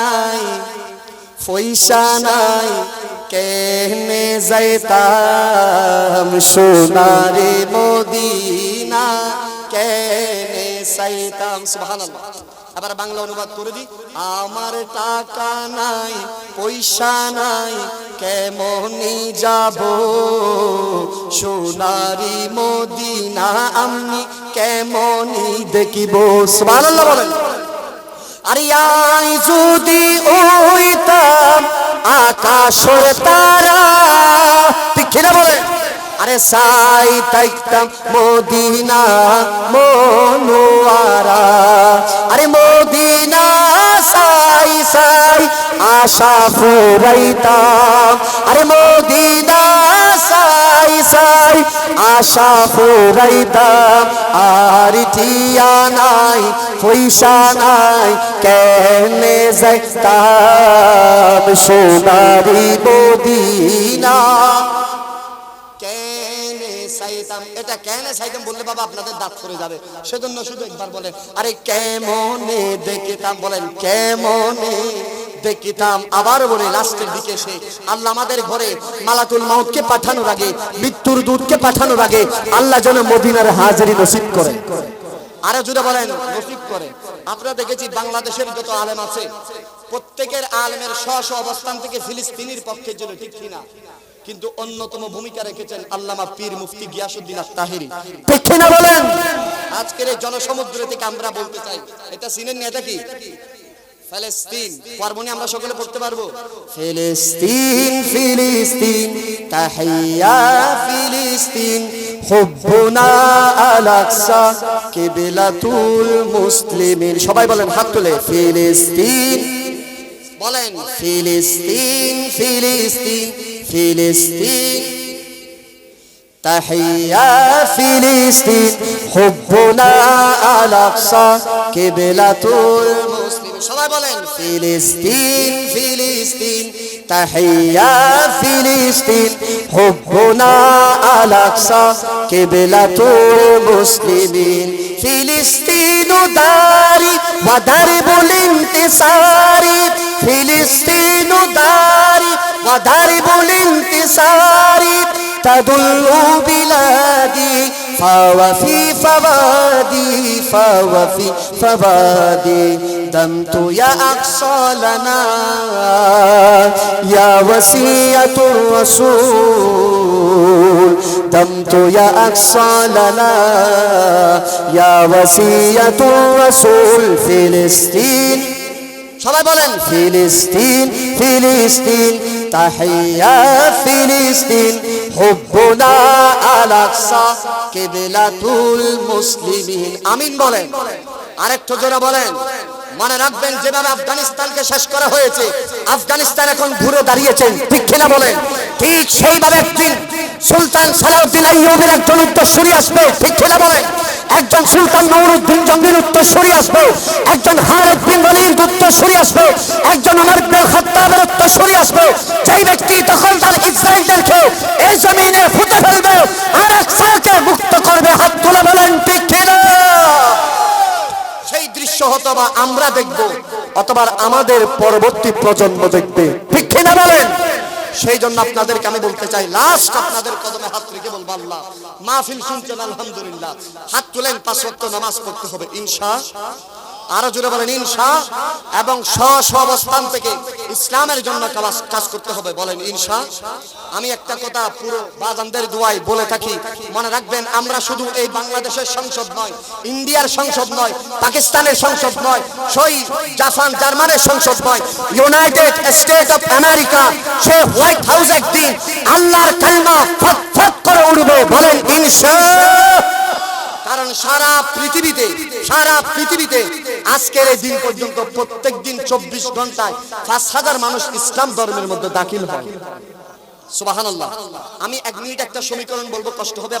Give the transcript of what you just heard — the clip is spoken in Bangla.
নাই, পয়সা নাই কেনে যাইতাম সোনারে মদিনা কেনে সাইতাম সুবহানাল্লাহ। আবার বাংলা অনুবাদ করে দিই, আমার টাকা নাই, পয়সা নাই, কেমনি যাব সোনারি মদিনা, আমি কেমনি দেখিব? সুবহানাল্লাহ বলেন। আরে আই যদি ওইতাম আকাশের তারা। কিনা বলে আরে সাই তাইতাম মদিনা মনোয়ারা। আরে মদিনা সাই সাই আশা ফুরাইতাম। আরে মদিনা সাই সাই আশা ফুরাইতাম, আর টিয়া নাই, পয়সা নাই কেনে যাইতাম? সোনারি মদিনা। চাইতাম এটা কেনে চাইতাম বললে বাবা আপনাদের দাঁত করে যাবে। সেজন্য শুধু একবার বলেন, আরে কেমনে দেখিতাম? বলেন, কেমনে দেখিতাম আবার বলে, লাস্টের দিকে সে আল্লাহ আমাদের ঘরে মালাকুল মাউতকে পাঠানোর আগে, মৃত্যুর পাঠানোর আগে আল্লাহ যেন মদিনার নসিব করে জুড়ে বলেন, নসিব করে আমরা দেখেছি বাংলাদেশের যত আলেম আছে, প্রত্যেকের স্ব স্ব অবস্থান থেকে ফিলিস্তিনির ঠিক কিনা। কিন্তু অন্যতম ভূমিকা রেখেছেন আল্লামা পীর মুফতি ঠিক কিনা বলেন? আজকের এই জনসমুদ্র থেকে আমরা বলতে চাই, এটা চিনেন না এটা কি? ফিলিস্তিন পারবনি আমরা সকলে পড়তে পারবো ফিলিস্তিন ফিলিস্তিন তাহিয়া ফিলিস্তিন হুব্বুনা আলাকসা কিবলাতুল মুসলিমিন সবাই বলেন হাত তুলে ফিলিস্তিন বলেন ফিলিস্তিন ফিলিস্তিন ফিলিস্তিন تحيا فلسطين حبنا الأقصى قبلة المسلمين সবাই বলেন, ফিলিস্তিন ফিলিস্তিন, তাহিয়া ফিলিস্তিন, হুব্বুনা আল আকসা কিবলাতুল মুসলিমিন। ফিলিস্তিন দারি ওয়াদার বলেন তেসারি ফিলিস্তিন দারি ওয়াদার বলেন তেসারি تدل بلادي فوفي فوادي فوفي فوادي دمت يا أقصى لنا يا وصية الرسول دمت يا أقصى لنا يا وصية الرسول فلسطين সবাই বলেন ফিলিস্তিন ফিলিস্তিন তাহিয়া ফিলিস্তিন হুব্বুনা আমিন বলেন। আরেকটু জোরে বলেন। মনে রাখবেন, যেভাবে আফগানিস্তানকে শেষ করা হয়েছে, আফগানিস্তান এখন ঘুরে দাঁড়িয়েছেন। ঠিক কিনা বলেন? ঠিক সেইভাবে সুলতান সালাউদ্দিন আইয়ুবের একজন উত্তরসূরি আসবে। ঠিক কিনা বলেন? একজন সুলতান নৌরুদ্দিন জঙ্গির উত্তরসূরি আসবে। একজন হারেদ বিন উত্তরসূরি আসবে। একজন আমার বিন খাত্তাবের উত্তরসূরি আসবে। যেই ব্যক্তি তখন তার ইসরায়েলদেরকে এই জমিনে ফুটে ফেলবে। আর একসাকে মুক্ত করবে, হাত তুলে বলেন, ঠিক কিনা? সেই দৃশ্য হতবা আমরা দেখব, অথবা আমাদের পরবর্তী প্রজন্ম দেখবে, ঠিক কিনা বলেন? সেই জন্য আপনাদেরকে আমি বলতে চাই লাস্ট আপনাদের কদমে হাত রেখে বলব আল্লাহ, মাহফিল শুনছেন, আলহামদুলিল্লাহ। হাত তুলেন, পাঁচ ওয়াক্ত নামাজ পড়তে হবে, ইনশা আরও জোরে বলেন, ইনশা, এবং স্ব অবস্থান থেকে ইসলামের জন্য কাজ করতে হবে। বলেন, ইনশা, আমি একটা কথা পুরো বাজানদের দোয়াই বলে থাকি। মনে রাখবেন, আমরা শুধু এই বাংলাদেশের সংসদ নয়, ইন্ডিয়ার সংসদ নয়, পাকিস্তানের সংসদ নয়, সই জাপান জার্মানের সংসদ নয়, ইউনাইটেড স্টেট অফ আমেরিকা, সে হোয়াইট হাউস একদিন আল্লাহর কালমা ফট ফট করে উঠবে। বলেন, ইনশা। কারণ সারা পৃথিবীতে সারা পৃথিবীতে আজকের এই দিন পর্যন্ত প্রত্যেক দিন চব্বিশ ঘন্টায় পাঁচ হাজার মানুষ ইসলাম ধর্মের মধ্যে দাখিল হয়। সুবাহান আমি এক মিনিট একটা সমীকরণ বলব, কষ্ট হবে